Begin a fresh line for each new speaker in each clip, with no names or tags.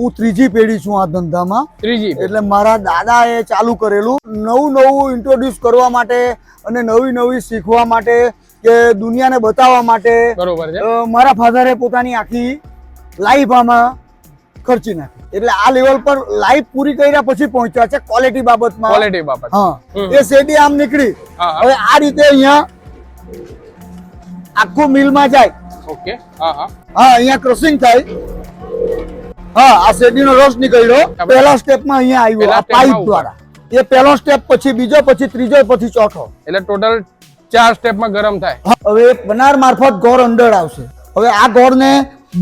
હું ત્રીજી પેઢી છું આ ધંધામાં.
ત્રીજી
એટલે મારા દાદાએ ચાલુ કરેલું નવું નવું ઇન્ટ્રોડ્યુસ કરવા માટે અને નવી નવી શીખવા માટે કે દુનિયાને બતાવવા માટે
બરોબર
મારા ફાધરે પોતાની આખી લાઈફ આમાં ખર્ચી નાખી. એટલે આ લેવલ પર લાઈફ પૂરી કર્યા પછી પહોંચ્યા છે ક્વોલિટી બાબતમાં.
ક્વોલિટી બાબત.
હા. એ શેરડી આમ નીકળી. હવે આ રીતે અહીંયા આખું મિલમાં જાય.
ઓકે હા હા.
હા અહીંયા ક્રોસિંગ થાય. હા આ શેરડીનો રસ નીકળ્યો. પહેલા સ્ટેપમાં અહીંયા આવ્યો આ પાઇપ દ્વારા. એ પહેલો સ્ટેપ પછી બીજો પછી ત્રીજો પછી ચોથો.
એટલે ટોટલ ચાર સ્ટેપમાં ગરમ થાય.
હવે બનાર મારફત ગોળ અંદર આવશે. હવે આ ગોળને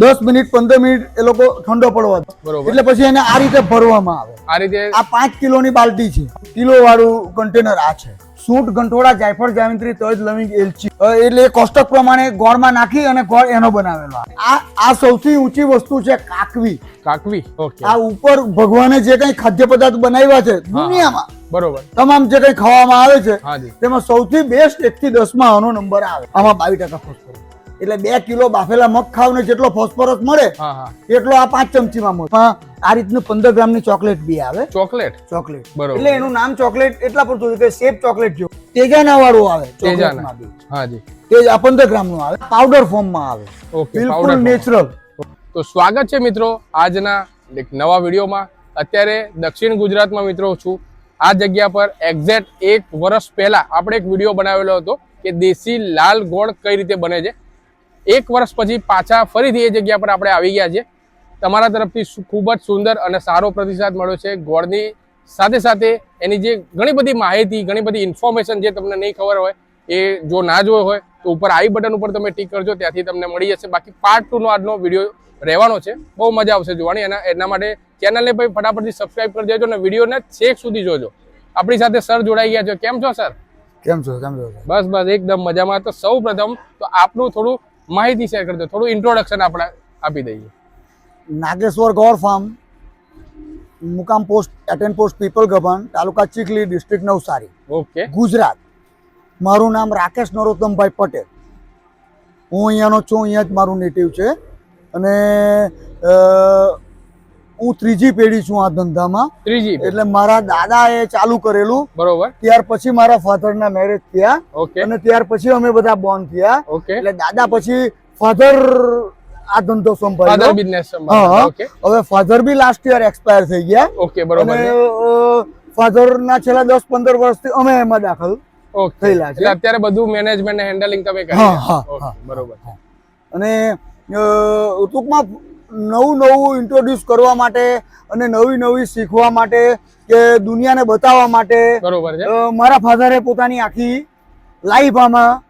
દસ મિનિટ પંદર મિનિટ એ લોકો ઠંડો પડવા એટલે પછી એને આ રીતે ભરવામાં આવે.
આ રીતે
આ પાંચ કિલોની બાલટી છે. કિલો વાળું કન્ટેનર આ છે. સૂંઠ ગંઠોડા જાયફળ જાવિત્રી તજ લવિંગ એલચી. એટલે એ કોષ્ટક પ્રમાણે ગોળમાં નાખી અને ગોળ એનો બનાવેલો. આ આ સૌથી ઊંચી વસ્તુ છે કાકવી.
કાકવી? ઓકે.
આ ઉપર ભગવાને જે કંઈ ખાદ્ય પદાર્થ બનાવ્યા છે દુનિયામાં
બરોબર.
તમામ જે કંઈ ખાવામાં આવે છે તેમાં સૌથી બેસ્ટ એક થી દસમાં આનો નંબર આવે. આમાં બાવીસ ટકા ફોસ્ફરસ એટલે બે કિલો બાફેલા મગ ખાવ ને જેટલો ફોસ્ફરસ મળે એટલો આ પાંચ ચમચીમાં મળે. આ રીતનું પંદર ગ્રામની ચોકલેટ બી આવે.
ચોકલેટ?
ચોકલેટ.
બરોબર.
એટલે એનું નામ ચોકલેટ એટલા પૂરતું કે શેપ ચોકલેટ જો તેજાના વાળું આવે
તેજાના.
ચોકલેટમાં બી.
હાજી
તેજ આ પંદર ગ્રામનું આવે. પાવડર ફોર્મમાં આવે. બિલકુલ નેચરલ
તો સ્વાગત છે મિત્રો આજના એક નવા વિડીયોમાં. અત્યારે દક્ષિણ ગુજરાતમાં મિત્રો છું. આ જગ્યા પર એક્ઝેક્ટ એક વર્ષ પહેલા આપણે એક વીડિયો બનાવેલો હતો કે દેશી લાલ ગોળ કઈ રીતે બને છે. એક વર્ષ પછી પાછા ફરીથી એ જગ્યા પર આપણે આવી ગયા છે તમારા તરફથી ખૂબ જ સુંદર અને સારો પ્રતિસાદ મળ્યો છે. ગોળની સાથે સાથે એની જે ઘણી બધી માહિતી ઘણી બધી ઇન્ફોર્મેશન જે તમને નહીં ખબર હોય એ જો ના જોયો હોય તો ઉપર આઈ બટન ઉપર તમે ટીક કરજો ત્યાંથી તમને મળી જશે. બાકી પાર્ટ ટુનો આજનો વીડિયો રહેવાનો છે. બહુ મજા આવશે જોવાની એના એના માટે ચેનલને ભાઈ ફટાફટથી સબસ્ક્રાઇબ કરી દેજો અને વિડીયોને છેક સુધી જોજો. આપણી સાથે સર જોડાઈ ગયા છો. કેમ છો સર
કેમ છો? કેમ છો
બસ બસ એકદમ મજામાં. તો સૌ પ્રથમ તો આપનું થોડું માહિતી શેર કરી દો. થોડું ઇન્ટ્રોડક્શન આપણે આપી દઈએ.
નાગેશ્વર ગોર ફાર્મ મુકામ post attain post Pipal Gabhan taluka Chikhli district Navsari.
Okay
Gujarat. મારું નામ રાકેશ નરોત્તમભાઈ પટેલ. હું અહીંયાનો છું અહીંયા જ મારું નેટિવ છે. અને હું ત્રીજી પેઢી છું આ ધંધામાં.
ત્રીજી
એટલે મારા દાદા એ ચાલુ કરેલું.
બરોબર.
ત્યાર પછી મારા ફાધરના મેરેજ થયા.
ઓકે.
અને ત્યાર પછી અમે બધા બોર્ન થયા.
ઓકે.
એટલે દાદા પછી ફાધર આ ધંધો
ફાધર
સંભાળ્યો.
બિઝનેસ
હવે ફાધર બી લાસ્ટ યર એક્સપાયર થઈ ગયા.
ઓકે બરોબર.
ફાધર ના છેલ્લા દસ પંદર વર્ષથી અમે એમાં દાખલ
ઓકે.
થયેલા છે.
એટલે અત્યારે બધું મેનેજમેન્ટ ને હેન્ડલિંગ તમે કરી
હા, હા.
બરોબર.
અને ટૂંકમાં નવું નવું ઇન્ટ્રોડ્યુસ કરવા માટે અને નવી નવી શીખવા માટે કે દુનિયાને બતાવવા માટે
બરોબર છે.
મારા ફાધરે પોતાની આખી લાઈફ આમાં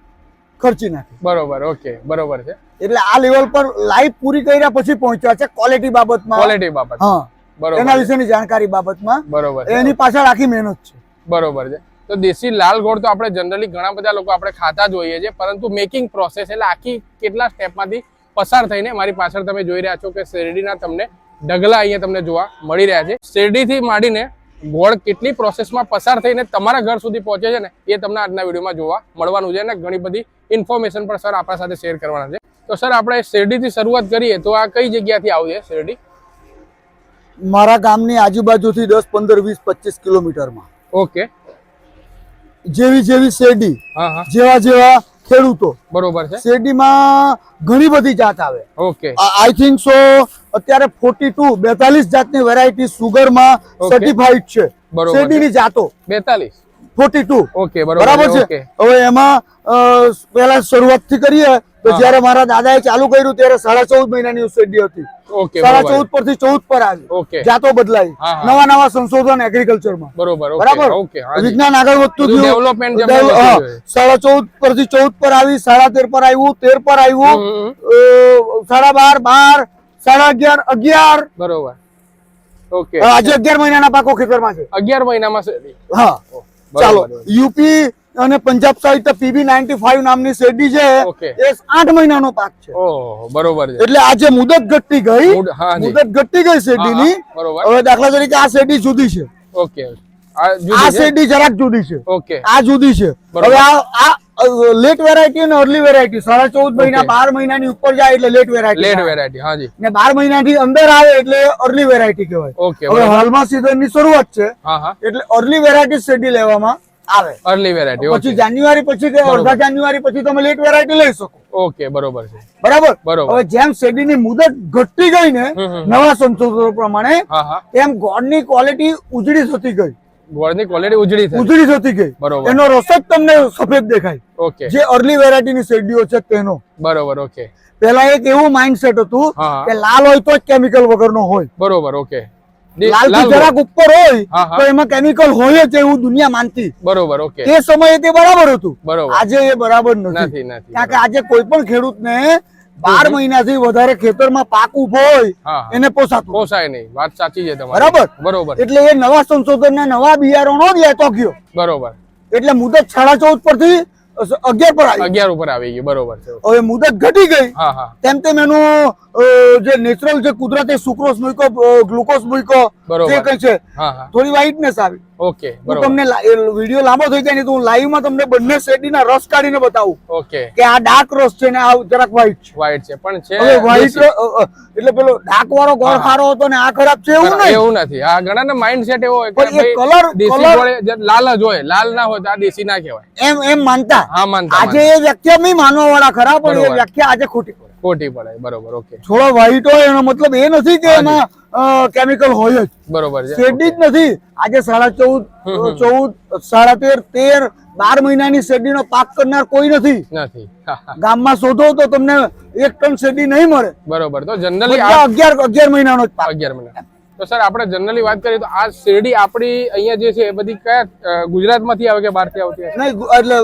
ખર્ચી નાખી.
બરોબર ઓકે બરોબર છે.
એટલે આ લેવલ પર લાઈફ પૂરી કર્યા પછી પહોંચ્યા છે ક્વોલિટી બાબતમાં.
ક્વોલિટી બાબત.
હા
બરોબર.
એના વિશેની જાણકારી બાબતમાં.
બરોબર
એની પાછળ આખી મહેનત છે.
બરોબર છે. તો દેશી લાલ ગોળ તો આપણે જનરલી ઘણા બધા લોકો આપણે ખાતા જોઈએ છીએ પરંતુ મેકિંગ પ્રોસેસ એટલે આખી કેટલા સ્ટેપમાંથી પસાર થઈને મારી પાછળ તમે જોઈ રહ્યા છો કે શેરડીના તમને ઢગલા અહીંયા તમને જોવા મળી રહ્યા છે. શેરડીથી માંડીને ગોળ કેટલી પ્રોસેસમાં પસાર થઈને તમારા ઘર સુધી પહોંચે છે ને એ તમને આજના વિડીયોમાં જોવા મળવાનું છે અને ઘણી બધી ઇન્ફોર્મેશન પણ સર આપણા સાથે શેર કરવાના છે. તો સર આપણે શેરડીથી શરૂઆત કરીએ તો આ કઈ જગ્યાથી આવશે શેરડી?
મારા ગામની આજુબાજુથી દસ પંદર વીસ પચીસ કિલોમીટરમાં.
ઓકે.
જેવી જેવી શેરડી
હા હા.
જેવા જેવા ખેડૂતો.
બરોબર છે.
શેરડીમાં ઘણી બધી જાત આવે.
ઓકે.
આઈ થિંક સો અત્યારે ફોર્ટી ટુ બેતાલીસ જાતની વેરાયટી સુગરમાં સર્ટિફાઈડ છે. શેરડીની જાતો.
બેતાલીસ.
ફોર્ટી ટુ
ઓકે બરાબર
છે? હવે એમાં પેલા શરૂઆતથી કરીએ તો જયારે મારા દાદાએ ચાલુ કર્યું ત્યારે સાડા ચૌદ મહિનાની ઉછેડી હતી. સાડા ચૌદ પર પરથી ચૌદ પર આવી. જાતો બદલાઈ. નવા નવા સંશોધન એગ્રીકલ્ચરમાં
બરોબર.
વિજ્ઞાન આગળ વધતું થયું. સાડા ચૌદ પરથી ચૌદ પર આવી સાડા તેર પર આવ્યું તેર પર આવ્યું. સાડા બાર બાર સાડા અગિયાર અગિયાર.
બરોબર. ઓકે.
આજે અગિયાર મહિનાના પાકો ખેતરમાં છે.
અગિયાર મહિનામાં.
હા. ચાલો યુપી અને Punjab side PB ninety five નામની શેરડી છે. એ આઠ મહિનાનો પાક છે.
બરોબર
એટલે આજે મુદત ઘટતી ગઈ. મુદત ઘટતી ગઈ શેરડીની. હવે દાખલા તરીકે આ શેરડી જુદી છે.
ઓકે. આ
શેરડી જરાક જુદી છે.
ઓકે.
આ જુદી છે. હવે આ લેટ વેરાયટી અને અર્લી વેરાયટી સાડા ચૌદ મહિના. બાર મહિનાની ઉપર જાય એટલે લેટ વેરાયટી
લેટ વેરાયટી હાજી
ને બાર મહિનાથી અંદર આવે એટલે અર્લી વેરાયટી કહેવાય.
ઓકે
હવે હાલમાં સીઝનની શરૂઆત છે એટલે અર્લી વેરાયટી શેરડી લેવામાં આવે.
અર્લી વેરાયટી
પછી જાન્યુઆરી પછી કે અડધા જાન્યુઆરી પછી તમે લેટ વેરાયટી લઈ શકો.
ઓકે બરોબર છે.
બરાબર?
બરોબર.
હવે જેમ શેરડીની મુદત ઘટતી ગઈ ને. નવા સંશોધનો પ્રમાણે તેમ ગોળની ક્વોલિટી ઉજળી થતી ગઈ.
ગોળની ક્વોલિટી ઉજળી થઈ
ઉજળી જતી ગઈ.
બરોબર.
એનો રસ જ તમને સફેદ દેખાય.
ઓકે.
જે અર્લી વેરાયટીની શેરડીઓ છે તેનો.
બરોબર ઓકે.
પેલા એક એવું માઇન્ડસેટ હતું. કે લાલ હોય તો જ કેમિકલ વગરનો હોય.
બરોબર ઓકે. દી-
લાલ
લાલ
જરાક ઉપર હોય. તો એમાં કેમિકલ હોય જ એવું દુનિયા માનતી.
બરોબર ઓકે.
તે સમયે તે બરાબર હતું.
બરોબર.
આજે એ બરાબર નથી. કારણ કે આજે કોઈ પણ ખેડૂતને બાર મહિનાથી વધારે ખેતરમાં પાક ઊભો હોય. એને પોસાતું.
પોસાય નહીં. વાત સાચી છે તમારી.
બરાબર?
બરોબર.
એટલે એ નવા સંશોધનના નવા બિયારણો જ લેતો ગયો.
બરોબર.
એટલે મુદત સાડા ચૌદ પરથી અગિયાર પર આવી
અગિયાર ઉપર આવી ગયું બરોબર. છે
હવે મુદત ઘટી ગઈ. તેમ તેમ એનું જે નેચરલ જે કુદરતી સુક્રોસ મૂક્યો ગ્લુકોઝ મૂક્યો જે કઈ છે થોડી વ્હાઇટનેસ આવી.
ઓકે
હું તમને વીડિયો લાંબો થઈ જાય ને તો હું લાઈવમાં તમને બંને શેરડીના રસ કાઢીને બતાવું
ઓકે.
કે આ ડાર્ક રસ છે ને આ જરાક વ્હાઈટ છે.
વ્હાઈટ છે પણ છે
હવે વ્હાઈટ એટલે પેલો ડાર્ક વાળો ગોળ. ખારો હતો ને આ ખરાબ છે એવું નહીં.
એવું નથી. આ ઘણા માઇન્ડ સેટ એવો હોય કે કલર જે લાલ જ હોય લાલ ના હોય તો આ દેશી ના કહેવાય.
એમ એમ માનતા.
હા માનતા
આજે એ વ્યાખ્યા નહીં માનવા વાળા ખરા પણ એ વ્યક્તિ આજે ખોટી.
ખોટી પડે બરોબર ઓકે.
થોડા વ્હાઈટ હોય એનો મતલબ એ નથી કે એમાં કેમિકલ હોય જ.
બરોબર છે
શેરડી જ નથી. આજે સાડા ચૌદ ચૌદ સાડા તેર તેર બાર મહિનાની શેરડીનો પાક કરનાર કોઈ નથી.
નથી.
ગામમાં શોધો તો તમને એક ટન શેરડી નહીં મળે.
બરોબર તો જનરલી
અગિયાર અગિયાર મહિનાનો જ પાક.
અગિયાર મિનિટ તો સર આપણે જનરલી વાત કરીએ તો આ શેરડી આપણી અહીંયા જે છે એ બધી કયા ગુજરાતમાંથી આવે કે બહારથી આવતી
નહીં એટલે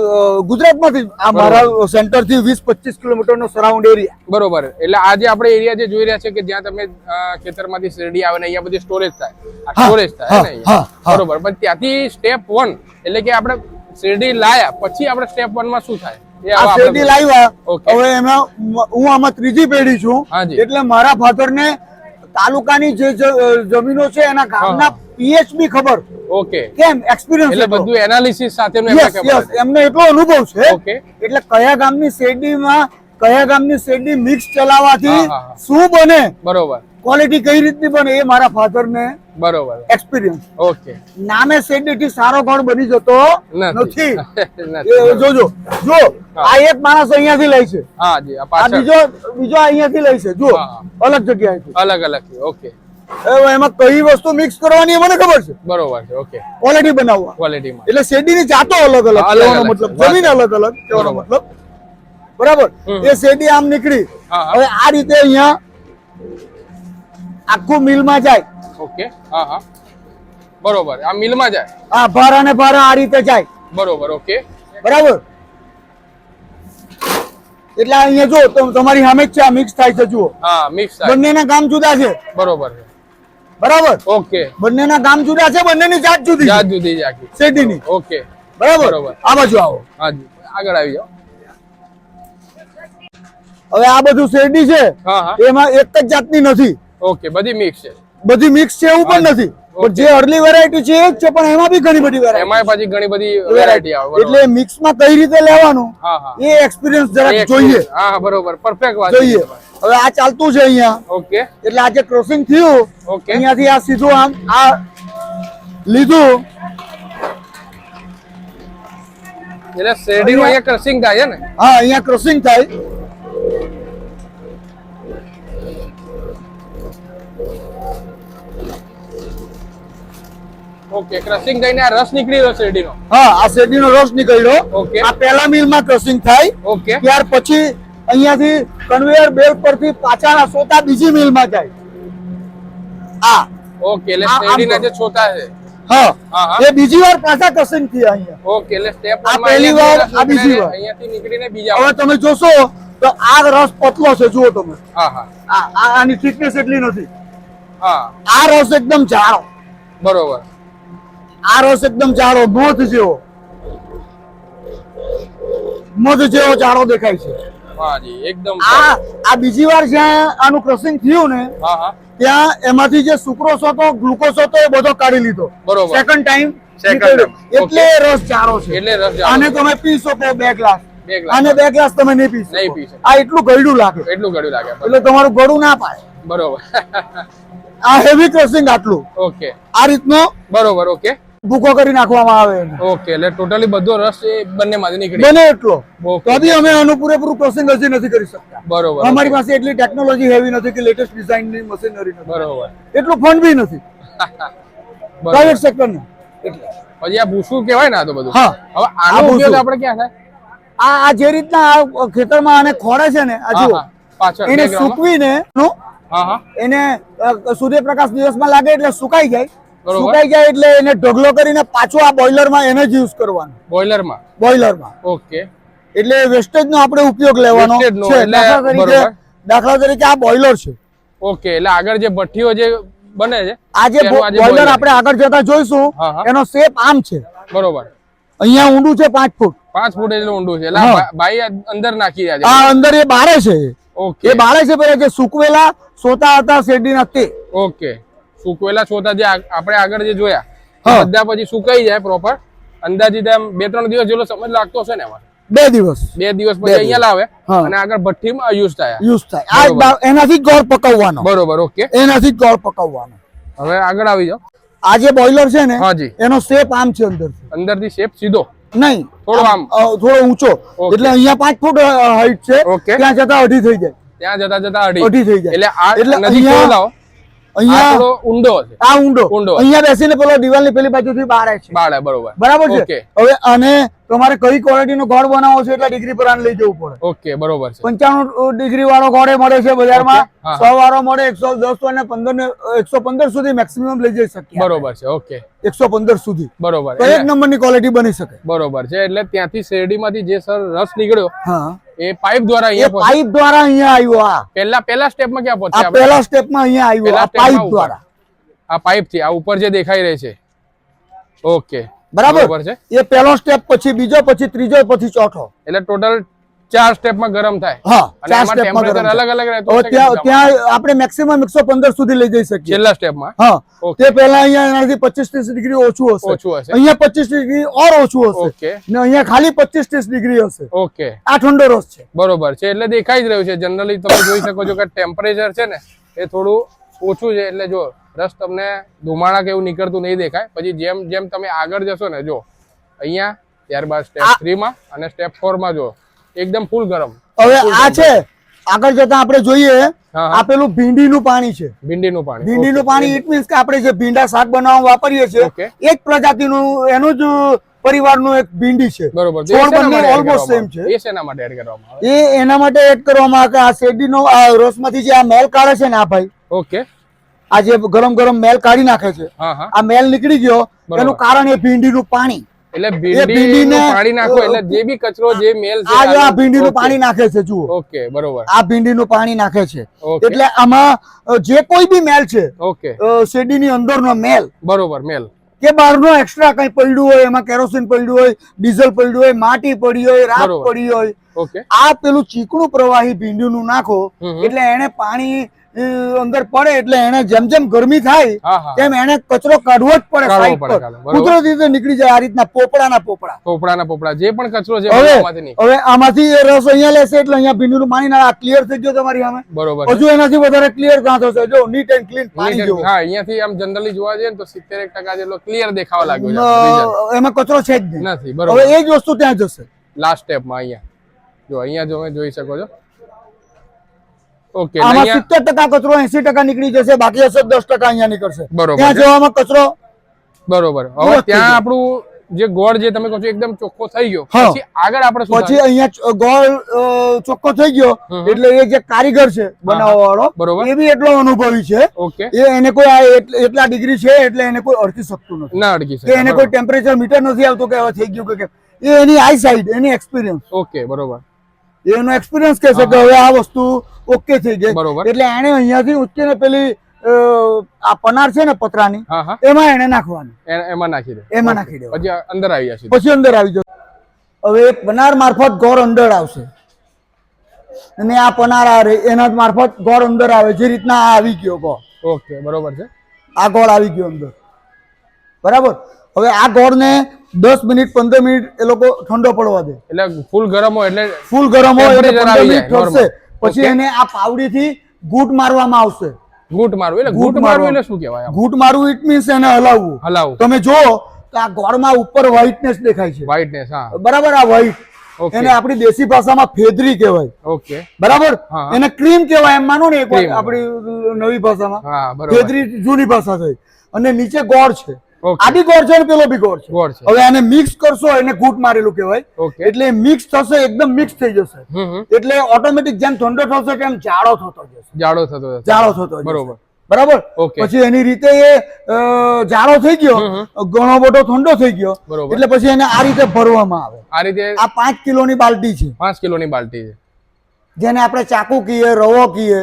ગુજરાતમાંથી આ મારા સેન્ટરથી વીસ પચીસ કિલોમીટર નો સરાઉન્ડ એરિયા
બરોબર. એટલે આ જે આપણે એરિયા જે જોઈ રહ્યા છે કે જ્યાં તમે ખેતરમાંથી શેરડી આવે ને અહીંયા બધી સ્ટોરેજ થાય. આ સ્ટોરેજ થાય ને. બરોબર. પણ ત્યાંથી સ્ટેપ વન એટલે કે આપણે શેરડી લાયા પછી આપણે સ્ટેપ વનમાં શું થાય?
આ શેરડી લાવ્યા. હવે એમાં હું આમાં ત્રીજી પેઢી છું. એટલે મારા ફાધર ને તાલુકાની જે જમીનો છે એના ગામના પીએચબી ખબર.
ઓકે.
કેમ? એક્સપિરિયન્સ
એટલે બધું એનાલિસિસ સાથે એમને
યસ. એમને એટલો અનુભવ છે.
ઓકે.
એટલે કયા ગામની શેરડીમાં કયા ગામની શેરડી મિક્સ ચલાવવાથી. શું બને?
બરોબર.
ક્વોલિટી કઈ રીતની બને એ મારા ફાધર ને
બરોબર.
Experience
okay.
નામે શેરડી સારો ગોળ બની જતો
નથી.
જોજો જો આ એક માણસ અહીંયાથી લઈ છે.
હા જી આ
બીજો બીજો અહીંયાથી લઈ છે. જો અલગ જગ્યાએથી
અલગ અલગ ઓકે.
એમાં કઈ વસ્તુ મિક્સ કરવાની મને ખબર છે.
બરોબર છે. ઓકે.
ક્વોલિટી બનાવવા.
ક્વોલિટીમાં
એટલે શેરડીની જાતો અલગ અલગ. મતલબ. જમીન અલગ અલગ. કહેવાનો મતલબ. બરાબર. એ શેરડી આમ નીકળી. હવે આ રીતે અહીંયા આખું મિલમાં જાય.
ઓકે હા હા. બરોબર. આ મિલમાં જાય.
આ ભારા અને ભારા આ રીતે જાય.
બરોબર ઓકે
બરાબર? એટલે અહીંયા જો તમ- તમારી સામે છે આ મિક્સ થાય છે જુઓ.
હા મિક્સ થાય.
બંનેના કામ જુદા છે.
બરોબર
બરાબર?
ઓકે
બંનેના કામ જુદા છે બંનેની જાત જુદી
જાત જુદી છે આખી.
શેરડીની.
ઓકે
બરાબર?
બરોબર.
આ બાજુ આવો.
હા જી. આગળ આવી જાઓ.
હવે આ બધું શેરડી છે
હા હા.
એમાં એક જ જાતની નથી.
ઓકે બધી મિક્સ છે.
બધી મિક્સ છે એવું પણ નથી. પણ જે અર્લી વેરાયટી છે એ જ છે પણ એમાં બી ઘણી બધી વેરાયટી
એમાં પાછી ઘણી બધી વેરાયટી આવે
એટલે મિક્સમાં કઈ રીતે લેવાનું એ એક્સપિરિયન્સ જરાક જોઈએ.
હા બરોબર. પરફેક્ટ વાત
જોઈએ. હવે આ ચાલતું છે અહીંયા.
ઓકે.
એટલે આ જે ક્રોસિંગ થયું
ઓકે.
અહીંયાથી આ સીધું આમ આ લીધું.
એટલે શેરડી નું અહીંયા ક્રોસિંગ થાય છે ને?
હા અહીંયા ક્રોસિંગ થાય.
ઓકે ક્રશિંગ થઈને આ રસ નીકળી રહ્યો શેરડીનો?
હા આ શેરડીનો રસ નીકળ્યો.
ઓકે.
આ પહેલા મિલમાં ક્રશિંગ થાય.
ઓકે
ત્યાર પછી અહીંયાથી કન્વેયર બેલ્ટ પરથી પાછાના સોતા બીજી મિલમાં જાય. આ.
ઓકે એટલે શેરડીના જે છોટા છે.
હા. એ બીજી વાર પાછા ક્રોસિંગ થયા અહીંયા.
ઓકે એટલે સ્ટેપ
આ પહેલી વાર, આ બીજી વાર.
અહીંયાથી નીકળીને બીજા
હવે તમે જોશો તો આ રસ પતલો છે જુઓ તમે.
હા હા.
આ આ- આની થિકનેસ એટલી નથી.
હા.
આ રસ એકદમ જાડો.
બરોબર.
આ રસ એકદમ ચારો મધ જેવો. મધ જેવો ચારો દેખાય છે.
એકદમ
આ આ બીજી વાર જ્યાં આનું ક્રશિંગ થયું ને
હા હા.
ત્યાં એમાંથી જે સુક્રોસ હતો ગ્લુકોઝ હતો એ બધો કાઢી લીધો.
બરોબર.
સેકન્ડ ટાઈમ એટલે રસ ચારો છે.
એટલે રસ જાડો
તમે પી શકો બે ગ્લાસ. અને બે ગ્લાસ તમે નહીં પી
નહીં પી
આ એટલું ગળ્યું લાગે.
એટલું ગળ્યું લાગે.
એટલે તમારું ગળું ના પાય
બરોબર.
આ હેવી ક્રોસિંગ આટલું.
ઓકે
આ રીતનો
બરોબર ઓકે
ભૂકો કરી નાખવામાં આવે એને.
ઓકે એટલે ટોટલી બધો રસ એ બંને માંથી નીકળી
બને એટલો. તો બી અમે આનું પૂરેપૂરું પ્રોસેસિંગ હજી નથી કરી શકતા.
બરોબર.
અમારી પાસે એટલી ટેકનોલોજી હેવી નથી કે લેટેસ્ટ ડિઝાઇનની મશીનરી નથી.
બરોબર.
એટલું ફંડ બી નથી. પ્રાઇવેટ સેક્ટરનું. એટલે.
પછી આ ભૂસું કહેવાય ને આ તો બધું.
હા.
હવે આનો ઉપયોગ આપણે ક્યાં થાય?
આ આ જે રીતના આ ખેતરમાં આને ખોડે છે ને આ જુઓ.
પાછળ
એને સૂકવીને
હા હા.
એને સૂર્યપ્રકાશ દિવસમાં લાગે એટલે સુકાઈ જાય. સુકાઈ જાય એટલે એને ઢગલો કરીને પાછો આ બોઇલરમાં એને જ યુઝ કરવાનો.
બોઇલરમાં?
બોઇલરમાં.
ઓકે.
એટલે વેસ્ટેજ નો આપણે ઉપયોગ લેવાનો છે. દાખલા તરીકે દાખલા તરીકે આ બોઇલર છે.
ઓકે એટલે આગળ જે ભઠ્ઠીઓ જે બને છે
આ જે બોઇલર આપણે આગળ જતા જોઈશું. એનો શેપ આમ છે.
બરોબર.
અહીંયા ઊંડું છે પાંચ ફૂટ.
પાંચ ફૂટ એટલે ઊંડું છે. એટલે ભાઈ અંદર નાખી રહ્યા છે.
આ અંદર એ બારે છે.
ઓકે.
એ બારે છે પેલા જે સુકવેલા સોતા હતા શેરડીના તે.
ઓકે. સૂકવેલા છોતા જે આપણે આગળ જે જોયા બધા પછી સુકાઈ જાય પ્રોપર અંદાજિત એમ બે ત્રણ દિવસ જેટલો સમજ લાગતો હશે ને એમાં?
બે દિવસ.
બે દિવસ પછી અહીંયા લાવે અને આગળ ભઠ્ઠીમાં યુઝ થાય.
યુઝ થાય. આ એનાથી ગોળ પકવવાનો.
બરોબર ઓકે.
એનાથી ગોળ પકવવાનો.
હવે આગળ આવી જાઓ.
આ જે બોઇલર છે ને
હાજી
એનો શેપ આમ છે અંદરથી.
અંદરથી શેપ સીધો?
નહીં.
થોડો આમ.
થોડો ઊંચો. એટલે અહીંયા પાંચ ફૂટ હાઈટ છે. ત્યાં જતા અઢી થઈ જાય.
ત્યાં જતા જતા અઢી.
અઢી થઈ જાય.
એટલે આ
એટલે અહીંયા- અહીંયા
ઊંડો છે.
આ ઊંડો.
ઊંડો.
અહીંયા બેસીને પેલો દિવાલની પેલી બાજુથી બહાર છે.
બાળે બરોબર.
બરાબર છે? હવે હવે તમારે કઈ ક્વોલિટીનો ગોળ બનાવવો છે એટલા ડિગ્રી પર લઈ જવું પડે.
ઓકે બરોબર છે.
પંચાણું ડિગ્રી વાળો ગોળે મળે છે બજારમાં. સો વાળો મળે એકસો દસ અને પંદર ને એકસો પંદર સુધી મેક્સિમમ લઈ જઈ શકીએ
બરોબર છે ઓકે.
એકસો પંદર સુધી.
બરોબર
એક નંબરની ક્વોલિટી બની શકે.
બરોબર છે એટલે ત્યાંથી શેરડીમાંથી જે સર રસ નીકળ્યો
હા.
એ પાઇપ દ્વારા અહીંયા
પાઇપ દ્વારા અહીંયા આવ્યો આ
પહેલા પહેલા સ્ટેપમાં ક્યાં પહોંચ્યા?
પહેલા સ્ટેપમાં અહીંયા આવ્યો આ પાઇપ દ્વારા.
આ પાઇપથી આ ઉપર જે દેખાઈ રહી છે. ઓકે.
બરાબર?
છે.
એ પહેલો સ્ટેપ પછી બીજો પછી ત્રીજો પછી ચોથો.
એટલે ટોટલ ચાર સ્ટેપમાં ગરમ થાય.
હા ચાર સ્ટેપમાં ગરમ
અલગ
થાય.
અલગ રહેતું
ત્યાં ત્યાં આપણે મેક્સિમમ એકસો પંદર સુધી લઈ જઈ શકીએ.
છેલ્લા સ્ટેપમાં
હા. તે પહેલા અહીંયા એનાથી પચીસ ત્રીસ ડિગ્રી ઓછું હશે.
ઓછું હશે.
અહીંયા પચીસ ડિગ્રી ઓર ઓછું હશે.
ઓકે.
ને અહીંયા ખાલી પચીસ ત્રીસ ડિગ્રી હશે.
ઓકે.
આ ઠંડો રસ છે.
બરોબર છે. એટલે દેખાઈ જ રહ્યું છે. જનરલી તમે જોઈ શકો છો કે ટેમ્પરેચર છે ને એ થોડું ઓછું છે. એટલે જો રસ તમને ધુમાડા કે એવું નીકળતું નહીં દેખાય. પછી જેમ જેમ તમે આગળ જશો ને જો અહીંયા ત્યારબાદ સ્ટેપ થ્રી માં અને સ્ટેપ ફોરમાં જો એકદમ ફૂલ ગરમ.
હવે આ છે આગળ જતા આપણે જોઈએ. આ પેલું ભીંડીનું પાણી છે.
ભીંડીનું પાણી.
ભીંડીનું પાણી ઇટ મીન્સ કે આપણે જે ભીંડા શાક બનાવવા વાપરીએ છીએ. એક પ્રજાતિનું એનું જ પરિવારનું એક ભીંડી છે.
બરોબર.
છોડ બંને ઓલમોસ્ટ
આવે?
છે.
એ શેના માટે એડ કરવામાં આવે?
એ એના માટે એડ કરવામાં આવે કે આ શેરડીનો આ રસમાંથી જે આ મેલ કાઢે છે ને આ ભાઈ
ઓકે
આ જે ગરમ ગરમ મેલ કાઢી નાખે છે. આ મેલ નીકળી ગયો એનું કારણ એ ભીંડીનું પાણી.
એટલે
ભીંડીને-
પાણી નાખો એટલે જે બી કચરો જે મેલ છે
આ આ ભીંડીનું પાણી નાખે છે જુઓ.
ઓકે બરોબર.
આ ભીંડીનું પાણી નાખે છે. એટલે આમાં જે કોઈ બી મેલ છે
ઓકે.
અ, શેરડીની અંદરનો મેલ
બરોબર મેલ.
કે બહારનો એક્સ્ટ્રા કઈ પડ્યું હોય એમાં કેરોસીન પડ્યું હોય ડીઝલ પડ્યું હોય માટી પડી હોય રાખ પડી હોય આ પેલું ચીકણું પ્રવાહી ભીંડીનું નાખો
હમ હમ.
એટલે એને પાણી અંદર પડે એટલે એને જેમ જેમ ગરમી થાય તેમ એને કચરો કાઢવો જ પડે.
બરોબર.
કુદરતી રીતે નીકળી જાય આ રીતના પોપડાના પોપડા.
પોપડાના પોપડા. જે પણ કચરો છે
હવે હવે આમાંથી એ રસ અહીંયા લેશે એટલે અહીંયા ભીંડીનું માની ના ક્લિયર થઈ ગયો તમારી સામે.
બરોબર
હજુ એનાથી વધારે ક્લિયર ના થશે? જો નીટ એન્ડ ક્લીન પાણી જો
હા અહીંયાથી આમ જનરલી જોવા જઈએ ને તો સિત્તેર એક ટકા જેટલો ક્લિયર દેખાવા લાગ્યો છે
એમાં કચરો છે જ નથી
નથી
હવે
બરોબર
એ જ વસ્તુ ત્યાં જશે.
લાસ્ટ સ્ટેપમાં અહીંયા. જો અહીંયા જો જોઈ શકો છો. ઓકે
આમાં સિત્તેર ટકા કચરો એસી ટકા નીકળી જશે બાકી હશે દસ ટકા અહીંયા નીકળશે.
બરોબર
ત્યાં જોવામાં કચરો
બરોબર. હવે ત્યાં આપણું જે ગોળ જે તમે કહો છો એકદમ ચોખ્ખો થઈ ગયો. પછી આગળ આપણે
પછી અહીંયા ગોળ ચોખ્ખો થઈ ગયો એટલે એ જે કારીગર છે બનાવવા વાળો
બરોબર.
એ બી એટલો અનુભવી છે.
ઓકે.
એ એને કોઈ આ એટલા ડિગ્રી છે એટલે એને કોઈ અડકી શકતું નથી.
ના અડકી
શકે એને કોઈ ટેમ્પરેચર મીટર નથી આવતું કે હવે થઈ ગયું કે એ એની આઈ સાઈડ એની એક્સપિરિયન્સ
ઓકે બરોબર.
એનો એક્સપિરિયન્સ કહે છે કે હવે આ વસ્તુ ઓકે થઈ ગઈ. એટલે એને અહીંયાથી ઉચકીને પેલી આ પનાર છે ને પતરાની એમાં એને નાખવાની.
એમાં નાખી દે.
એમાં નાખી દે
પછી અંદર આવી જશે.
પછી અંદર આવી જશે. હવે પનાર મારફત ગોળ અંદર આવશે. અને આ પનાર આ રે એના મારફત ગોળ અંદર આવે જે રીતના આ આવી ગયો ગોળ
ઓકે બરોબર છે.
આ ગોળ આવી ગયો અંદર. બરાબર? હવે આ ગોળને દસ મિનિટ પંદર મિનિટ એ લોકો ઠંડો પડવા દે.
એટલે ફૂલ ગરમ હોય એટલે
ફૂલ ગરમ હોય એટલે પંદર મિનિટ
ઠરશે.
પછી એને આ પાવડીથી ગૂંટ મારવામાં આવશે.
ઘૂંટ મારવું એટલે
ઘૂંટ
ઘૂંટ મારવું એટલે શું કહેવાય
ઘૂંટ મારવું ઇટ મીન્સ એને હલાવવું.
હલાવું
તમે તો આ ગોળમાં ઉપર વ્હાઇટનેસ દેખાય છે.
વ્હાઇટનેસ હા.
બરાબર આ વ્હાઇટ એને આપણી દેશી ભાષામાં ફેદરી કહેવાય.
ઓકે
બરાબર? એને ક્રીમ કહેવાય એમ માનો ને એક આપણી નવી ભાષામાં. ફેદરી જૂની ભાષા થઈ. અને નીચે ગોળ છે.
Okay.
બી ગોળ છે અને પેલો બી ગોળ છે. હવે આને મિક્સ કરશો એને ઘૂંટ મારેલું કહેવાય. એટલે મિક્સ થશે એકદમ મિક્સ થઈ જશે. એટલે ઓટોમેટિક જેમ ઠંડો થશે તેમ જાડો થતો જશે.
જાડો થતો જશે.
જાડો થતો જશે.
બરોબર.
બરાબર? પછી એની રીતે એ જાડો થઈ ગયો. ઘણો મોટો ઠંડો થઈ ગયો. એટલે પછી એને આ રીતે ભરવામાં આવે.
આ રીતે
આ પાંચ કિલોની બાલટી છે.
પાંચ કિલોની બાલટી છે.
જેને આપણે ચાકુ કીએ રવો
કીએ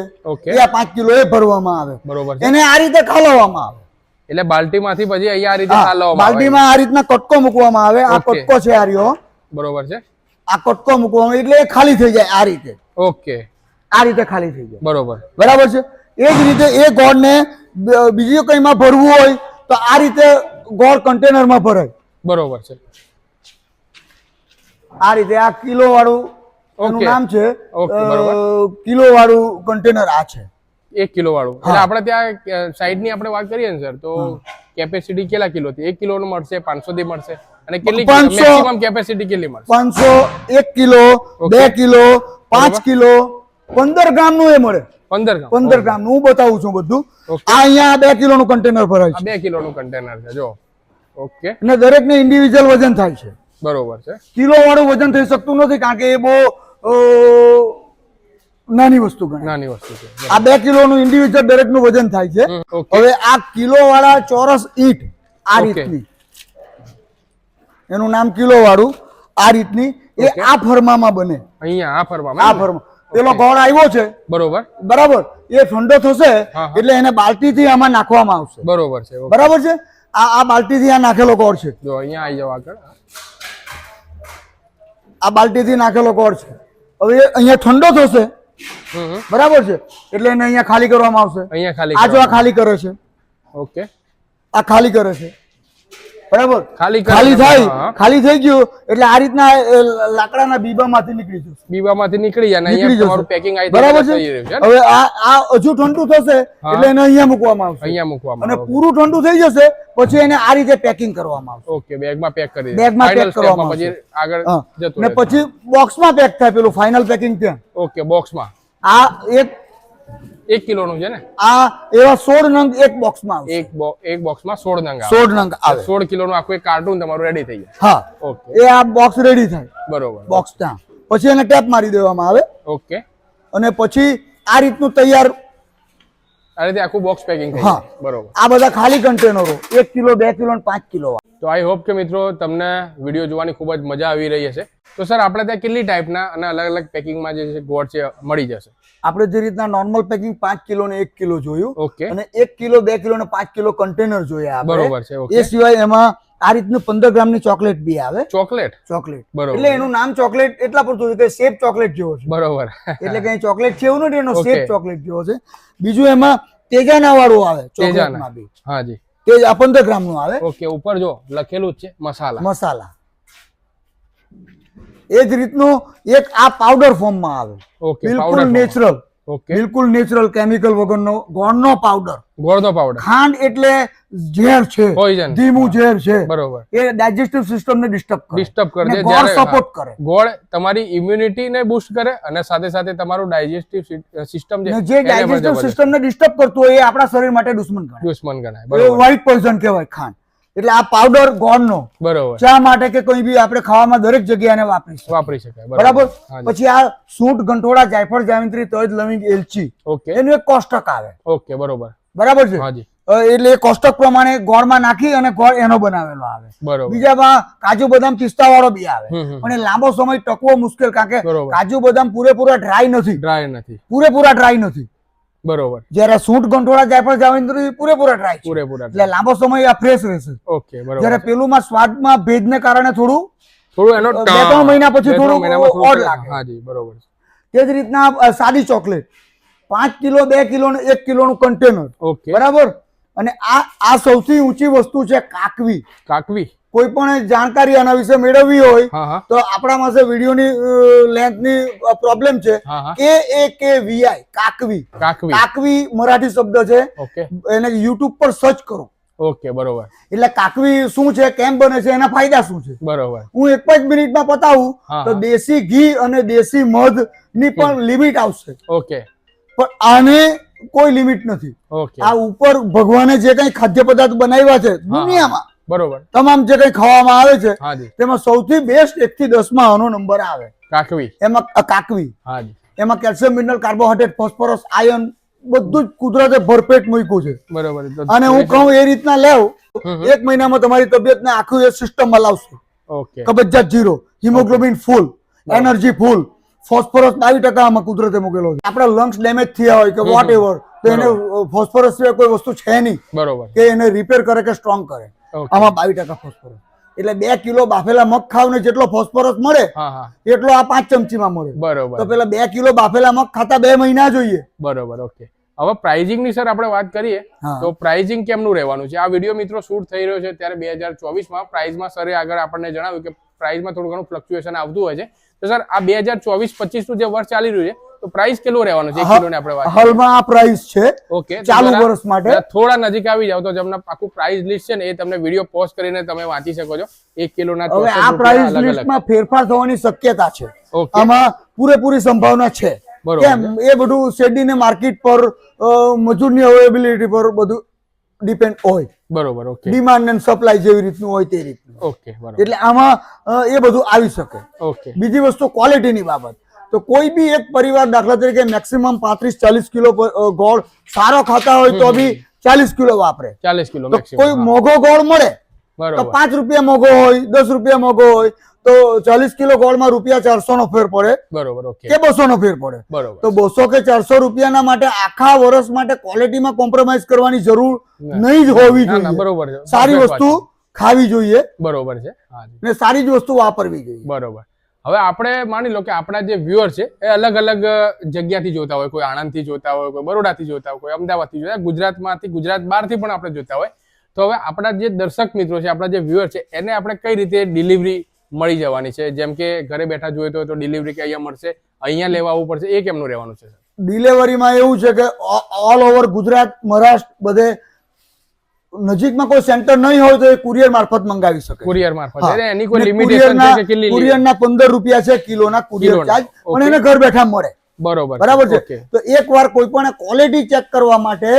એ આ પાંચ કિલો એ ભરવામાં આવે.
બરોબર
એને આ રીતે ખાલવામાં આવે.
એટલે બાલટીમાંથી પછી અહીંયા આ રીતે હાલવામાં આવે.
બાલટીમાં આ રીતના કટકો મૂકવામાં આવે. આ કટકો છે આ રહ્યો.
બરોબર છે.
આ કટકો મૂકવામાં એટલે એ ખાલી થઈ જાય આ રીતે.
ઓકે.
આ રીતે ખાલી થઈ જાય.
બરોબર.
બરાબર છે? એ જ રીતે એ ગોળને બીજું કઈમાં ભરવું હોય તો આ રીતે ગોળ કન્ટેનરમાં ભરાય.
બરોબર છે.
આ રીતે આ કિલો વાળું નામ છે. કિલો વાળું કન્ટેનર આ છે.
એક કિલો વાળું. એટલે આપણે ત્યાં સાઈડની આપણે વાત કરીએ ને સર તો કેપેસિટી કેટલા કિલો થી? એક કિલો નું મળશે પાંચસો થી મળશે. અને કેટલી
500
મેક્સિમમ કેપેસિટી કેટલી મળશે?
પાંચસો એક કિલો બે કિલો પાંચ કિલો પંદર ગ્રામનું એ મળે.
પંદર ગ્રામ.
પંદર ગ્રામનું હું બતાવું છું બધું. આ અહીંયા બે કિલો નું કન્ટેનર ભરાય છે.
બે કિલો નું કન્ટેનર છે જો. ઓકે.
અને દરેક ને ઇન્ડિવિજ્યુઅલ વજન થાય છે.
બરોબર છે.
કિલો વાળું વજન થઈ શકતું નથી કારણ કે એ બહુ નાની વસ્તુ
નાની વસ્તુ છે
આ બે કિલો નું ઇન્ડિવિજ્યુઅલ દરેકનું વજન થાય છે. હવે આ કિલો વાળા ચોરસ ઈંટ આ રીતની. એનું નામ કિલો વાળું આ રીતની. એ આ ફરમામાં બને.
અહીંયા આ
આ ફરમા. પેલો ગોળ આવ્યો છે.
બરોબર.
બરાબર? એ ઠંડો થશે એટલે એને બાલટીથી આમાં નાખવામાં આવશે.
બરોબર છે
બરાબર છે? આ આ બાલટીથી આ નાખેલો ગોળ છે.
જો અહીંયા આવી જાવ આગળ.
આ બાલટીથી નાખેલો ગોળ છે. હવે અહીંયા ઠંડો થશે. બરાબર છે? એટલે એને અહીંયા ખાલી કરવામાં આવશે.
અહીંયા ખાલી
આ જો આ ખાલી કરે છે.
ઓકે.
આ ખાલી કરે છે. બરાબર?
ખાલી
ખાલી. થાય. ખાલી થઈ ગયું એટલે આ રીતના લાકડાના બીબામાંથી નીકળી જશે.
બીબામાંથી નીકળી જાય અહીંયા તમારું પેકિંગ આવી
બરાબર છે? હવે આ આ હજુ ઠંડુ થશે એટલે એને અહીંયા મૂકવામાં આવશે.
અહીંયા મૂકવામાં
અને પૂરું ઠંડુ થઈ જશે પછી એને આ રીતે પેકિંગ કરવામાં આવશે.
ઓકે બેગમાં પેક કરી
બેગમાં
પેક
કરવામાં
પછી આગળ. જતું
ને પછી બોક્સમાં પેક થાય પેલું ફાઇનલ પેકિંગ ત્યાં.
ઓકે બોક્સમાં
આ એક
એક કિલોનું છે ને?
આ એવા સોળ નંગ એક બોક્સમાં માં
એક એક બોક્સ બોક્સમાં સોળ નંગ
સોળ નંગ આવે.
સોળ કિલોનું આખું એક કાર્ટૂન તમારું રેડી થઈ જાય.
હા.
ઓકે.
એ આ બોક્સ રેડી થાય.
બરોબર.
બોક્સ ત્યાં. પછી એને ટેપ મારી દેવામાં આવે.
ઓકે.
અને પછી આ રીતનું તૈયાર
આ રીતે આખું બોક્સ પેકિંગ
હા.
બરોબર.
આ બધા ખાલી કન્ટેનરો એક કિલો બે કિલો અને પાંચ કિલો
તો આઈ હોપ કે મિત્રો તમને વીડિયો જોવાની ખૂબ જ મજા આવી રહી હશે. તો સર આપણે ત્યાં કેટલી ટાઈપના અને અલગ અલગ પેકિંગમાં જે છે ગોળ છે મળી જશે?
આપણે જે રીતના નોર્મલ પેકિંગ પાંચ કિલો ને એક કિલો જોયું અને એક કિલો બે કિલો ને પાંચ કિલો કન્ટેનર જોયા
બરોબર છે
એ સિવાય એમાં આ રીતનું પંદર ગ્રામની ચોકલેટ બી આવે.
ચોકલેટ
ચોકલેટ
બરોબર.
એટલે એનું નામ ચોકલેટ એટલા પૂરતું છે કે શેપ ચોકલેટ જેવો છે.
બરોબર.
એટલે કઈ ચોકલેટ છે એવું નથી એનો. શેપ ચોકલેટ જેવો છે. બીજું એમાં તેજાના વાળું આવે ચોકલેટમાં બી.
હાજી
તેજ આ પંદર ગ્રામનું આવે.
ઓકે ઉપર જો લખેલું જ છે મસાલા.
મસાલા. એ જ રીતનું એક આ પાવડર ફોર્મમાં આવે. બિલકુલ નેચરલ બિલકુલ નેચરલ કેમિકલ વગરનો ગોળનો પાવડર
ગોળનો પાવડર
ખાંડ એટલે ઝેર છે. ધીમું ઝેર છે.
બરોબર.
એ ડાયજેસ્ટિવ સિસ્ટમ ને ડિસ્ટર્બ કરે.
ડિસ્ટર્બ કરે છે
ગોળ સપોર્ટ કરે.
ગોળ તમારી ઇમ્યુનિટી ને બૂસ્ટ કરે અને સાથે સાથે તમારું ડાયજેસ્ટિવ સિસ્ટમ
જે
જે
ડાયજેસ્ટિવ સિસ્ટમ ને ડિસ્ટર્બ કરતું હોય એ આપણા શરીર માટે દુશ્મન ગણાય.
દુશ્મન ગણાય બરોબર.
વ્હાઇટ પોઈઝન કહેવાય ખાંડ. એટલે આ પાવડર ગોળનો
બરોબર.
ચા માટે કે કોઈ બી આપણે ખાવામાં દરેક જગ્યાએ વાપરી
વાપરી શકાય
બરાબર. પછી આ સૂંઠ ગંઠોડા જાયફળ જાવિત્રી તજ લવિંગ એલચી.
ઓકે.
એનું એક કોષ્ટક આવે.
ઓકે બરોબર.
બરાબર છે?
હાજી
એટલે એ કોષ્ટક પ્રમાણે ગોળમાં નાખી અને ગોળ એનો બનાવેલો આવે.
બરોબર.
બીજામાં કાજુ બદામ પિસ્તા વાળો બી આવે. પણ એ લાંબો સમય ટકવો મુશ્કેલ કારણ કે કાજુ બદામ પૂરેપૂરા ડ્રાય નથી.
ડ્રાય નથી.
પૂરેપૂરા ડ્રાય નથી.
બરોબર.
જ્યારે સૂંઠ ગંઠોડા જાયફળ જાવિત્રી પૂરેપૂરા ડ્રાય છે.
પૂરેપૂરા
એટલે લાંબો સમય આ ફ્રેશ રહેશે.
ઓકે બરોબર.
જ્યારે પેલુંમાં સ્વાદમાં ભેજને કારણે થોડું
થોડું એનો
બે ત્રણ મહિના પછી થોડું ઓડ લાગે.
હાજી બરોબર
તે જ રીતના સાદી ચોકલેટ. પાંચ કિલો બે કિલો ને એક કિલો નું કન્ટેનર
ઓકે
બરાબર? અને આ આ સૌથી ઊંચી વસ્તુ છે કાકવી.
કાકવી.
કોઈ પણ જાણકારી આના વિશે મેળવવી હોય તો આપણા પાસે વિડીયોની લેન્થની પ્રોબ્લેમ છે. કે એ કે વીઆઈ કાકવી.
કાકવી.
કાકવી મરાઠી શબ્દ છે. એને યુટ્યુબ પર સર્ચ કરો.
ઓકે બરોબર.
એટલે કાકવી શું છે કેમ બને છે એના ફાયદા શું છે?
બરોબર.
હું એક જ મિનિટમાં પતાવું તો દેશી ઘી અને દેશી મધની પણ લિમિટ આવશે.
ઓકે.
પણ આને કોઈ લિમિટ નથી. આ ઉપર ભગવાને જે કઈ ખાદ્ય પદાર્થ બનાવ્યા છે દુનિયામાં
બરોબર.
તમામ જે કઈ ખાવામાં આવે છે તેમાં સૌથી બેસ્ટ એક થી દસમાં આનો નંબર આવે.
કાકવી.
એમાં કાકવી. એમાં calcium mineral carbohydrate phosphorus iron બધું જ કુદરતે ભરપેટ મૂક્યું છે.
બરોબર.
અને હું કહું એ રીતના લેવ એક મહિનામાં તમારી તબિયતને આખું એ સિસ્ટમમાં લાવશે.
ઓકે.
કબજિયાત zero haemoglobin full energy full phosphorus બાવીસ ટકા આમાં કુદરતે મૂકેલો છે. આપણા લંગ્સ ડેમેજ થયા હોય કે વોટ એવર તો એને ફોસ્ફરસ સિવાય કોઈ વસ્તુ છે નહીં
બરોબર.
કે એને રિપેર કરે કે સ્ટ્રોંગ કરે. આમાં બાવીસ ટકા ફોસ્ફરસ. એટલે બે કિલો બાફેલા મગ ખાવ ને જેટલો ફોસ્ફરસ મળે એટલો આ પાંચ ચમચીમાં મળે. તો
બરોબર
પેલા બે કિલો બાફેલા મગ ખાતા બે મહિના જોઈએ.
બરોબર ઓકે હવે પ્રાઇઝિંગની સર આપણે વાત કરીએ તો પ્રાઇઝિંગ કેમનું રહેવાનું છે? આ વીડિયો મિત્રો શૂટ થઈ રહ્યો છે ત્યારે બે હજાર ચોવીસમાં. પ્રાઇઝમાં સરે આગળ આપણને જણાવ્યું કે પ્રાઇઝમાં થોડું ઘણું ફ્લક્ચ્યુએશન આવતું હોય છે. તો સર આ બે હજાર ચોવીસ પચીસનું જે વર્ષ ચાલી રહ્યું છે તો પ્રાઇસ કેટલું રહેવાનું છે? એક કિલોને આપણે વાત
હાલમાં આ પ્રાઇસ છે
ઓકે
ચાલુ વર્ષ માટે.
થોડા નજીક આવી જાવ તો તમને આખું પ્રાઇસ લિસ્ટ છે ને એ તમને વીડિયો પોઝ કરીને તમે વાંચી શકો છો. એક કિલોના
હવે આ પ્રાઇસ લિસ્ટમાં ફેરફાર થવાની શક્યતા છે. આમાં પૂરેપૂરી સંભાવના છે.
બરોબર.
કેમ? એ બધું શેરડી ને માર્કેટ પર મજૂરની અવેલેબિલિટી પર બધું ડિપેન્ડ હોય.
બરોબર ઓકે.
ડિમાન્ડ એન્ડ સપ્લાય જેવી રીતનું હોય તે રીતનું.
ઓકે બરોબર.
એટલે આમાં એ બધું આવી શકે.
ઓકે.
બીજી વસ્તુ ક્વોલિટીની બાબત. તો કોઈ બી એક પરિવાર દાખલા તરીકે મેક્સિમમ પાંત્રીસ ચાલીસ કિલો ગોળ સારો ખાતા હોય તો બી ચાલીસ કિલો વાપરે.
ચાલીસ કિલો
કોઈ મોઘો ગોળ મળે તો પાંચ રૂપિયા મોઘો હોય દસ રૂપિયા મોઘો હોય તો ચાલીસ કિલો ગોળમાં રૂપિયા ચારસો નો ફેર પડે
બરોબર
કે બસો નો ફેર પડે.
બરોબર.
તો બસો કે ચારસો રૂપિયાના માટે આખા વર્ષ માટે ક્વોલિટીમાં કોમ્પ્રોમાઇઝ કરવાની જરૂર નહીં જ હોવી જોઈએ.
બરોબર
સારી વસ્તુ ખાવી જોઈએ
બરોબર છે.
ને સારી જ વસ્તુ વાપરવી જોઈએ.
બરોબર. હવે આપણે માની લો કે આપણા જે વ્યુઅર છે, એ અલગ અલગ જગ્યાથી જોતા હોય, કોઈ આણંદથી જોતા હોય, કોઈ બરોડાથી જોતા હોય, કોઈ અમદાવાદથી જોતા ગુજરાતમાંથી, ગુજરાત બહારથી પણ આપણે જોતા હોય. તો હવે આપણા જે દર્શક મિત્રો છે, આપણા જે વ્યુઅર છે, એને આપણે કઈ રીતે ડિલિવરી મળી જવાની છે? જેમ કે ઘરે બેઠા હોય તો ડિલિવરી કે અહીંયા મળશે, અહીંયા લેવા આવવું પડશે, એ કેમનું રહેવાનું છે
ડિલિવરીમાં એવું છે કે ઓલ ઓવર ગુજરાત, મહારાષ્ટ્ર, બધે નજીકમાં કોઈ સેન્ટર નહીં હોય તો એ કુરિયર મારફત મંગાવી શકે.
કુરિયર મારફત. એટલે એની કોઈ લિમિટેશન છે કે કેટલી
કુરિયરના રૂપિયા છે કિલોના કુરિયર. ચાર્જ પણ એને ઘર બેઠા મળે.
બરોબર.
બરાબર છે? તો એક વાર કોઈ પણ ક્વોલિટી ચેક કરવા માટે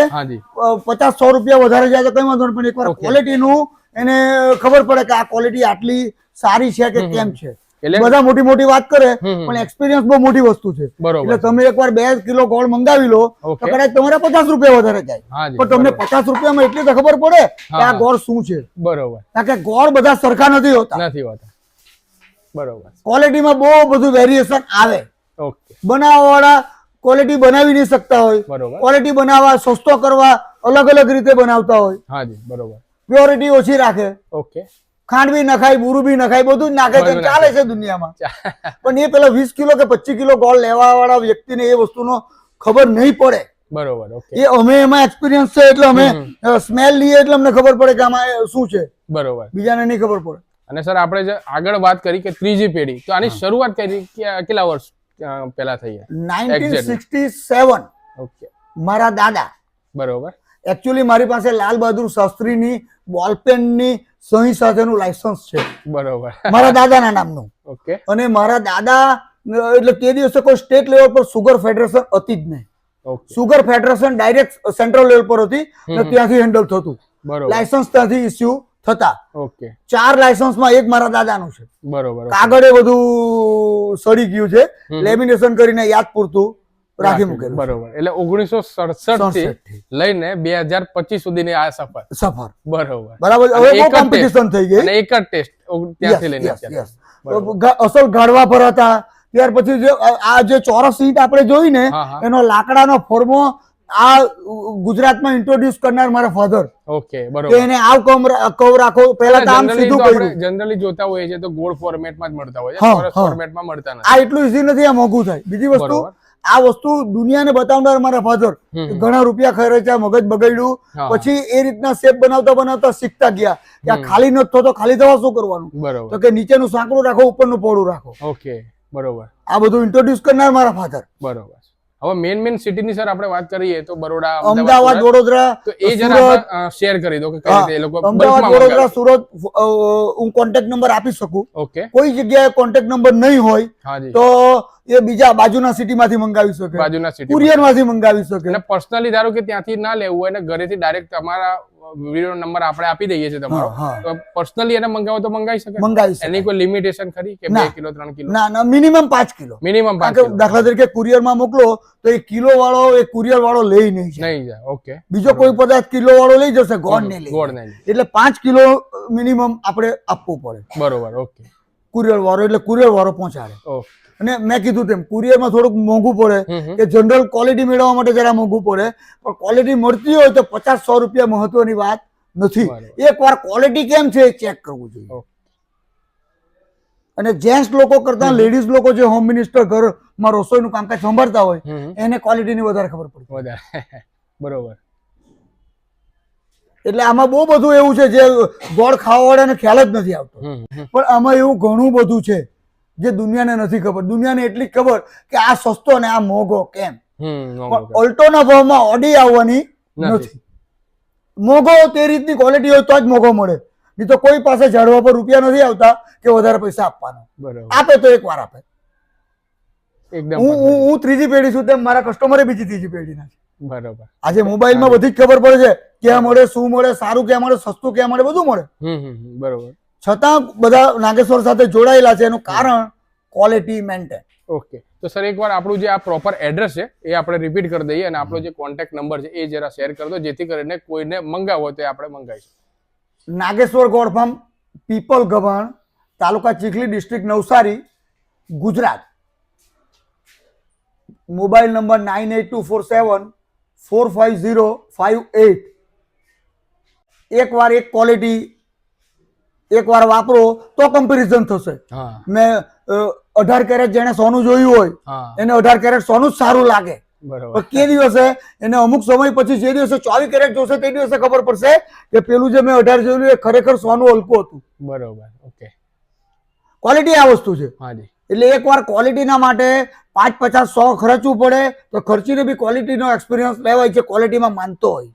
પચાસ સો રૂપિયા વધારે જાય તો કઈ વાંધો નહીં પણ એકવાર
ક્વોલિટી
ક્વોલિટીનું એને ખબર પડે કે આ ક્વોલિટી આટલી સારી છે કે કેમ છે. બધા મોટી મોટી વાત કરે. પણ એક્સપિરિયન્સ બહુ મોટી વસ્તુ છે.
બરોબર.
એટલે તમે એકવાર બે કિલો ગોળ મંગાવી લો તો કદાચ તમારે પચાસ રૂપિયા વધારે જાય. પણ તમને પચાસ રૂપિયામાં એટલી તો ખબર પડે કે આ ગોળ શું છે.
બરોબર.
કારણ કે ગોળ બધા સરખા નથી હોતા.
નથી હોતા. બરોબર.
ક્વોલિટીમાં બહુ બધું વેરિએશન આવે.
ઓકે.
બનાવવાવાળા ક્વોલિટી બનાવી નહીં શકતા હોય.
બરોબર.
ક્વોલિટી બનાવવા સસ્તો કરવા અલગ અલગ રીતે બનાવતા હોય.
હાજી બરોબર.
પ્યોરિટી ઓછી રાખે.
ઓકે.
ખાંડ બી નખાય બુરું બી નખાય બધું જ નાખે છે ચાલે છે. દુનિયામાં. પણ એ પેલા વીસ કિલો કે પચીસ કિલો ગોળ લેવા વાળા વ્યક્તિને એ વસ્તુનો ખબર નહીં પડે.
બરોબર
એ અમે એમાં એક્સપિરિયન્સ છે એટલે અમે સ્મેલ લઈએ એટલે અમને ખબર પડે કે આમાં શું છે.
બરોબર.
બીજાને નહીં ખબર પડે.
અને સર આપણે જે આગળ વાત કરી કે ત્રીજી પેઢી તો આની શરૂઆત કરી કેટલા વર્ષ પહેલા થઈ છે?
Nineteen
Exactly.
Sixty seven.
Okay.
મારા દાદા.
બરોબર.
એકચ્યુઅલી મારી પાસે લાલ બહાદુર શાસ્ત્રીની બોલપેનની સહી સાથેનું લાયસન્સ છે.
બરોબર.
મારા દાદાના નામનું.
ઓકે
અને મારા દાદા એટલે તે દિવસે કોઈ સ્ટેટ લેવલ પર સુગર ફેડરેશન હતી જ નહીં. Sugar federation direct central level પર હતી અને ત્યાંથી હેન્ડલ થતું.
બરોબર.
લાયસન્સ ત્યાંથી ઇસ્યુ થતા.
ઓકે
ચાર લાયસન્સમાં એક મારા દાદાનું છે.
બરોબર
એ બધું સડી ગયું છે. લેમિનેશન કરીને યાદ પૂરતું. રાખી. મૂકેલું
બરોબર. એટલે ઓગણીસો
સડસઠથી
લઈને બે હજાર પચીસ સુધીની આ સફર.
સફર.
બરોબર.
બરાબર. હવે બહુ કોમ્પિટિશન થઈ ગઈ.
એક જ ટેસ્ટ ત્યાંથી લઈને
અસલ ગાડવા પર હતા. ત્યાર પછી જે આ- જે ચોરસ સીટ આપણે જોઈ ને. એનો લાકડાનો ફોર્મો આ ગુજરાતમાં ઇન્ટ્રોડ્યુસ કરનાર મારા ફાધર
ઓકે બરોબર.
એને આવ કવ રાખો. પહેલા તો આમ સીધું કર્યું
જનરલી જોતા હોઈએ છીએ તો ગોળ ફોર્મેટમાં જ મળતા હોય છે. ચોરસ ફોર્મેટમાં મળતા નથી.
આ એટલું ઈઝી નથી આ મોંઘું થાય. બીજી વસ્તુ. આ વસ્તુ દુનિયાને બતાવનાર મારા ફાધર ઘણા રૂપિયા ખર્ચ્યા મગજ બગડ્યું. પછી એ રીતના શેપ બનાવતા બનાવતા શીખતા ગયા. કે આ. ખાલી નથી થતો ખાલી થવા શું કરવાનું? તો કે નીચેનું સાંકડું રાખો ઉપરનું પહોળું રાખો.
ઓકે બરોબર.
આ બધું ઇન્ટ્રોડ્યુસ કરનાર મારા ફાધર
બરોબર. હવે મેન મેન સિટીની સર આપણે વાત કરીએ તો બરોડા
અમદાવાદ વડોદરા
તો એ જરા શેર કરી દો કે કઈ રીતે એ લોકો
અમદાવાદ વડોદરા સુરત હું કોન્ટેક્ટ નંબર આપી શકું.
ઓકે.
કોઈ જગ્યાએ કોન્ટેક્ટ નંબર નહીં હોય તો એ બીજા બાજુના સિટીમાંથી મંગાવી શકે.
બાજુના સિટી
કુરિયરમાંથી મંગાવી શકે.
અને પર્સનલી ધારો કે ત્યાંથી ના લેવું હોય અને ઘરેથી ડાયરેક્ટ તમારા વીડિયો નંબર આપણે આપી દઈએ છીએ તમારો. તો પર્સનલી એને મંગાવો તો મંગાવી શકે?
મંગાવી શકે.
એની કોઈ લિમિટેશન ખરી કે બે કિલો ત્રણ કિલો?
ના ના મિનિમમ પાંચ કિલો.
Minimum
5
kilo.
દાખલા તરીકે કુરિયરમાં મોકલો તો એ કિલો વાળો એ કુરિયર વાળો લઈ નહીં જાય.
નહીં જાય ઓકે
બીજો કોઈ પદાર્થ કિલો વાળો લઈ જશે ગોળ નહીં લઈ
ગોળ નહીં
એટલે પાંચ કિલો મિનિમમ આપણે આપવું પડે.
બરોબર ઓકે
કુરિયર વાળો એટલે કુરિયર વાળો પહોંચાડે. અને મેં કીધું તેમ કુરિયરમાં થોડુંક મોંઘું પડે. કે જનરલ ક્વોલિટી મેળવવા માટે જરા મોંઘું પડે. પણ ક્વોલિટી મળતી હોય તો પચાસ સો રૂપિયા મહત્વની વાત નથી. એકવાર ક્વોલિટી કેમ છે એ ચેક કરવું જોઈએ. અને જેન્ટ્સ લોકો કરતા લેડીઝ લોકો જે હોમ મિનિસ્ટર ઘરમાં રસોઈનું કામકાજ સંભાળતા હોય. એને ક્વોલિટીની વધારે ખબર પડે
વધારે. બરોબર.
એટલે આમાં બહુ બધું એવું છે જે ગોળ ખાવાવાળાને ખ્યાલ જ નથી આવતો. પણ આમાં એવું ઘણું બધું છે જે દુનિયાને નથી ખબર. દુનિયાને એટલી ખબર કે આ સસ્તો ને આ મોંઘો કેમ? પણ ઓલ્ટોના ભાવમાં ઓડી આવવાની
નથી.
નથી. મોંઘો તે રીતની ક્વોલિટી હોય તો જ મોંઘો મળે. નહીં તો કોઈ પાસે ઝાડવા પર રૂપિયા નથી આવતા કે વધારે પૈસા આપવાના. આપે તો એક વાર આપે હું હું હું ત્રીજી પેઢી છું તેમ મારા કસ્ટમરે બીજી ત્રીજી પેઢીના છે.
બરોબર.
આજે મોબાઈલમાં બધી જ ખબર પડે છે. ક્યાં મળે શું મળે સારું ક્યાં મળે સસ્તું ક્યાં મળે બધું મળે.
બરોબર.
છતાં બધા નાગેશ્વર સાથે જોડાયેલા છે એનું કારણ ક્વોલિટી મેન્ટેન
ઓકે. તો સર એકવાર આપણું જે આ પ્રોપર એડ્રેસ છે એ આપણે રિપીટ કરી દઈએ અને આપણો જે કોન્ટેક્ટ નંબર છે એ જરા શેર કરી દો જેથી કરીને કોઈને મંગાવો તો આપણે મંગાવીશું
નાગેશ્વર ગોળ farm Pipal Gabhan taluka Chikhli district Navsari Gujarat. Mobile number nine eight two four seven four five zero five eight. એકવાર એક ક્વોલિટી એકવાર વાપરો તો કમ્પેરિઝન થશે. મેં અઢાર કેરેટ જેને સોનું જોયું હોય એને અઢાર કેરેટ સોનું જ સારું લાગે.
બરોબર.
કે દિવસે એને અમુક સમય પછી જે દિવસે ચોવીસ કેરેટ જોશે તે દિવસે ખબર પડશે કે પેલું જે મેં અઢાર જોયું એ ખરેખર સોનું હલકું હતું.
બરોબર ઓકે.
ક્વોલિટી આ વસ્તુ છે. એટલે એકવાર ક્વોલિટીના માટે પાંચ પચાસ સો ખર્ચવું પડે તો ખર્ચીને બી ક્વોલિટીનો એક્સપિરિયન્સ લેવાય છે ક્વોલિટીમાં માનતો હોય.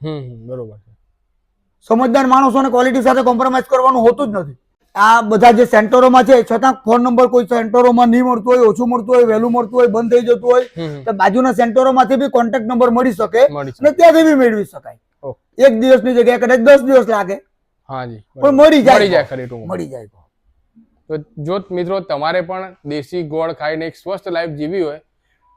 બરોબર.
સમજદાર માણસોને ક્વોલિટી સાથે કોમ્પ્રોમાઇઝ કરવાનું હોતું જ નથી આ બધા જે સેન્ટરોમાં છે છતાં ફોન નંબર કોઈ સેન્ટરોમાં નહીં મળતું હોય ઓછું મળતું હોય વહેલું મળતું હોય બંધ થઈ જતું હોય. તો બાજુના સેન્ટરોમાંથી બી કોન્ટેક્ટ નંબર મળી શકે અને ત્યાંથી બી મેળવી શકાય. એક દિવસની જગ્યાએ કદાચ દસ દિવસ લાગે
હાજી
પણ. મળી જાય
મળી જાય ખરી.
મળી જાય
તો જો મિત્રો તમારે પણ દેશી ગોળ ખાઈને એક સ્વસ્થ લાઈફ જીવી હોય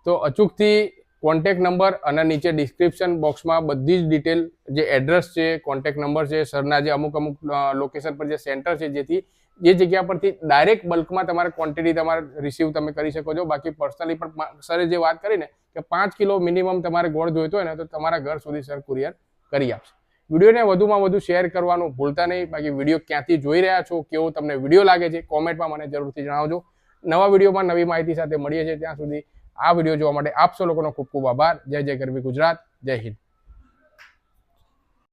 તો અચૂકથી કોન્ટેક નંબર અને નીચે ડિસ્ક્રિપ્શન બોક્સમાં બધી જ ડિટેલ જે એડ્રેસ છે કોન્ટેક નંબર છે સરના જે અમુક અમુક લોકેશન પર જે સેન્ટર છે જેથી જે જગ્યા પરથી ડાયરેક્ટ બલ્કમાં તમારે ક્વોન્ટિટી તમારે રિસીવ તમે કરી શકો છો. બાકી પર્સનલી પણ સરે જે વાત કરીને કે પાંચ કિલો મિનિમમ તમારે ગોળ જોઈતો હોય ને તો તમારા ઘર સુધી સર કુરિયર કરી આપશે. વિડીયોને વધુમાં વધુ શેર કરવાનું ભૂલતા નહીં. બાકી વીડિયો ક્યાંથી જોઈ રહ્યા છો, કેવો તમને વીડિયો લાગે છે કોમેન્ટમાં મને જરૂરથી જણાવજો. નવા વિડીયોમાં નવી માહિતી સાથે મળીએ છીએ ત્યાં સુધી. આ વીડિયો જોવા માટે આપ સૌ લોકોનો ખૂબ ખૂબ આભાર. જય જય ગરવી ગુજરાત. જય હિન્દ.